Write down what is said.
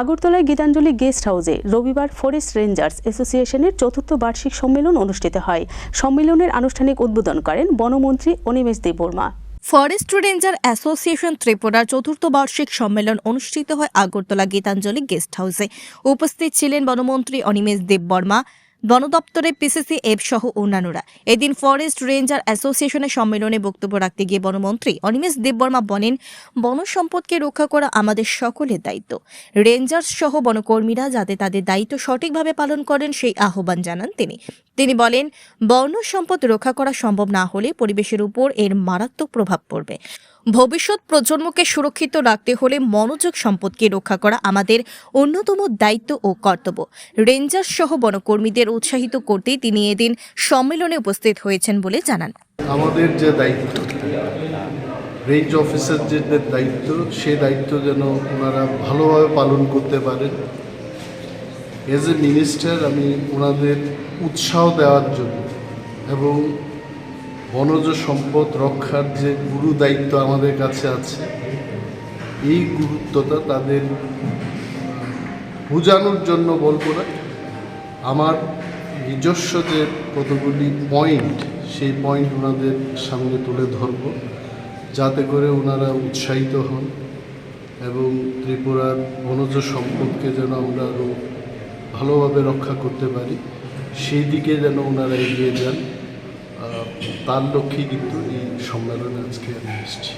আগরতলায় গীতাঞ্জলি গেস্ট হাউসে রবিবার ফরেস্ট রেঞ্জার্স অ্যাসোসিয়েশনের চতুর্থ বার্ষিক সম্মেলন অনুষ্ঠিত হয়। সম্মেলনের আনুষ্ঠানিক উদ্বোধন করেন বনমন্ত্রী Animesh Debbarma. Forest ranger association ত্রিপুরার চতুর্থ বার্ষিক সম্মেলন অনুষ্ঠিত হয় আগরতলা গীতাঞ্জলি গেস্ট হাউসে। উপস্থিত ছিলেন বনমন্ত্রী অনিমেষ দেববর্মা বন দপ্তরের পিসিসি এফ সহ অন্যান্যরা। এদিন ফরেস্ট রেঞ্জার অ্যাসোসিয়েশনের সম্মেলনে বক্তব্য রাখতে গিয়ে বনমন্ত্রী অনিমেষ দেববর্মা বলেন, বন সম্পদকে রক্ষা করা আমাদের সকলের দায়িত্ব। রেঞ্জার্স সহ বনকর্মীরা যাতে তাদের দায়িত্ব সঠিকভাবে পালন করেন, সেই আহ্বান জানান তিনি। তিনি বলেন বন্য সম্পদ রক্ষা করা সম্ভব না হলে পরিবেশের উপর এর মারাত্মক প্রভাব পড়বে। ভবিষ্যৎ প্রজন্মকে সুরক্ষিত রাখতে হলে মনোযোগ সম্পদকে রক্ষা করা আমাদের অন্যতম দায়িত্ব ও কর্তব্য। রেঞ্জার সহ বনকর্মীদের উৎসাহিত করতেই তিনি এদিন সম্মেলনে উপস্থিত হয়েছেন বলে জানান। আমাদের যে দায়িত্ব রেঞ্জ অফিসার যে দায়িত্ব, সে দায়িত্ব যেন ওনারা ভালোভাবে পালন করতে পারেন। এজ এ মিনিস্টার আমি ওনাদের উৎসাহ দেওয়ার জন্য এবং বনজ সম্পদ রক্ষার যে গুরু দায়িত্ব আমাদের কাছে আছে, এই গুরুত্বটা তাদের বোঝানোর জন্য বলব না। আমার নিজস্ব যে কতগুলি পয়েন্ট সেই পয়েন্ট ওনাদের সামনে তুলে ধরব, যাতে করে ওনারা উৎসাহিত হন এবং ত্রিপুরার বনজ সম্পদকে যেন আমরা আরও ভালোভাবে রক্ষা করতে পারি, সেই দিকে যেন ওনারা এগিয়ে যান। তার লক্ষ্যেই কিন্তু এই সম্মেলনে আজকে আমি এসেছি